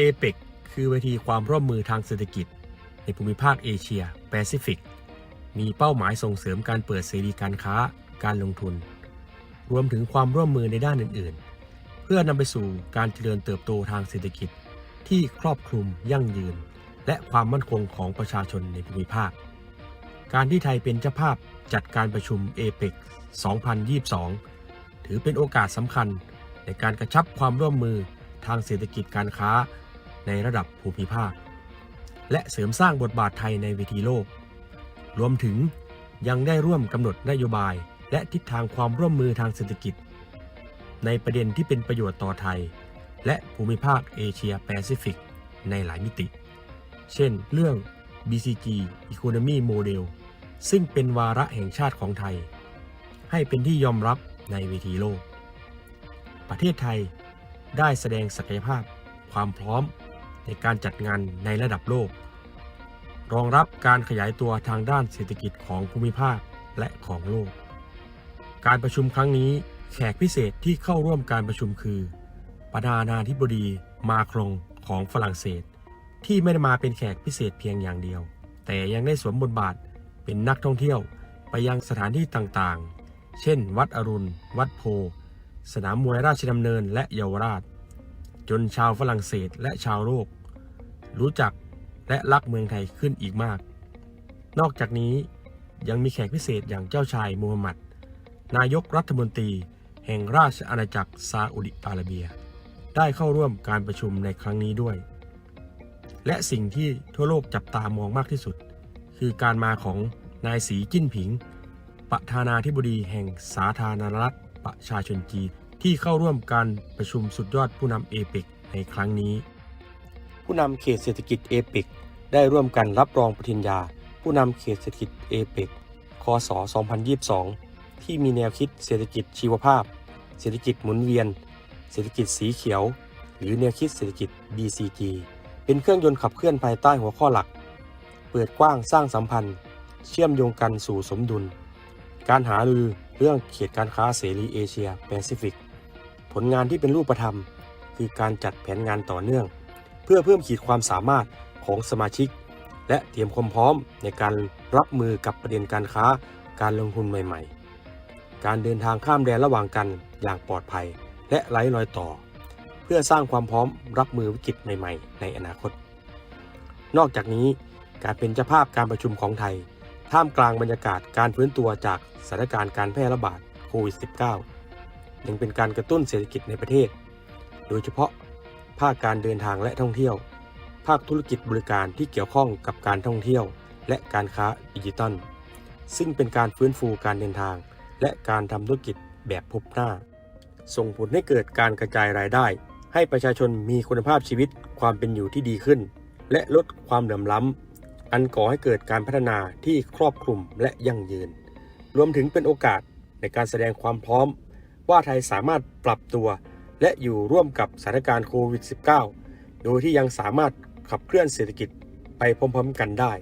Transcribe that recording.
เอเปกคือเวทีความร่วมมือทางเศรษฐกิจ ในภูมิภาคเอเชีย แปซิฟิก มีเป้าหมายส่งเสริมการเปิดเสรีการค้า การลงทุน รวมถึงความร่วมมือในด้านอื่น ๆ เพื่อนำไปสู่การเจริญเติบโตทางเศรษฐกิจ ที่ครอบคลุมยั่งยืน และความมั่นคงของประชาชนในภูมิภาค การที่ไทยเป็นเจ้าภาพจัดการประชุมเอเปก2022 ถือเป็นโอกาสสำคัญในการกระชับความร่วมมือทางเศรษฐกิจการค้า ในระดับภูมิภาค และเสริมสร้างบทบาทไทยในเวทีโลก รวมถึงยังได้ร่วมกำหนดนโยบายและทิศทางความร่วมมือทางเศรษฐกิจ ในประเด็นที่เป็นประโยชน์ต่อไทย และภูมิภาคเอเชียแปซิฟิกในหลายมิติ เช่น เรื่อง BCG Economy Model ซึ่งเป็นวาระแห่งชาติของไทย ให้เป็นที่ยอมรับในเวทีโลก ประเทศไทยได้แสดงศักยภาพ ความพร้อม ในการจัดงานในระดับโลก รองรับการขยายตัวทางด้านเศรษฐกิจของภูมิภาคและของโลก การประชุมครั้งนี้แขกพิเศษที่เข้าร่วมการประชุมคือ ประธานาธิบดีมาครงของฝรั่งเศส ที่ไม่ได้มาเป็นแขกพิเศษเพียงอย่างเดียว แต่ยังได้สวมบทบาทเป็นนักท่องเที่ยวไปยังสถานที่ต่างๆ เช่น วัดอรุณ วัดโพ สนามมวยราชดำเนินและเยาวราช จนชาวฝรั่งเศสและชาวโลก รู้จักและรักเมืองไทยขึ้นอีกมาก นอกจากนี้ยังมีแขกพิเศษอย่างเจ้าชายมูฮัมหมัด นายกรัฐมนตรี แห่งราชอาณาจักรซาอุดิอาระเบีย ได้เข้าร่วมการประชุมในครั้งนี้ด้วย และสิ่งที่ทั่วโลกจับตามองมากที่สุด คือการมาของนายสีจิ้นผิง ประธานาธิบดีแห่งสาธารณรัฐประชาชนจีนที่เข้าร่วมการประชุมสุดยอดผู้นำเอเปกในครั้งนี้ ผู้นำเขตเศรษฐกิจเอเปกได้ร่วมกันรับรองปริญญา ผู้นำเขตเศรษฐกิจเอเปกคศ 2022 ที่มีแนวคิดเศรษฐกิจชีวภาพ เศรษฐกิจหมุนเวียน เศรษฐกิจสีเขียว หรือแนวคิดเศรษฐกิจ BCG เป็นเครื่องยนต์ขับเคลื่อนภายใต้หัวข้อหลัก เปิดกว้างสร้างสัมพันธ์ เชื่อมโยงกันสู่สมดุล การหารือเรื่องเขตการค้าเสรีเอเชียแปซิฟิก ผลงานที่เป็นรูปธรรม คือการจัดแผนงานต่อเนื่อง พื่อเพิ่มขีดความสามารถของสมาชิก และเตรียมความพร้อมในการรับมือกับประเด็นการค้า การลงทุนใหม่ๆ การเดินทางข้ามแดนระหว่างกันอย่างปลอดภัย และไร้รอยต่อ เพื่อสร้างความพร้อมรับมือวิกฤตใหม่ ๆ ในอนาคต นอกจากนี้การเป็นเจ้าภาพการประชุมของไทย ท่ามกลางบรรยากาศการฟื้นตัวจากสถานการณ์การแพร่ระบาดโควิด -19 ยังเป็นการกระตุ้นเศรษฐกิจในประเทศ โดยเฉพาะ ภาคการเดินทางและท่องเที่ยว ภาคธุรกิจบริการที่เกี่ยวข้องกับการท่องเที่ยว และการค้าดิจิทัลซึ่งเป็นการฟื้นฟูการเดินทาง และการทำธุรกิจแบบพบหน้า ส่งผลให้เกิดการกระจายรายได้ ให้ประชาชนมีคุณภาพชีวิตความเป็นอยู่ที่ดีขึ้น และลดความเหลื่อมล้ำ อันก่อให้เกิดการพัฒนาที่ครอบคลุมและยั่งยืน รวมถึงเป็นโอกาสในการแสดงความพร้อม ว่าไทยสามารถปรับตัว และอยู่ร่วมกับสถานการณ์โควิด -19 โดยที่ยังสามารถขับเคลื่อนเศรษฐกิจไปพร้อมๆกันได้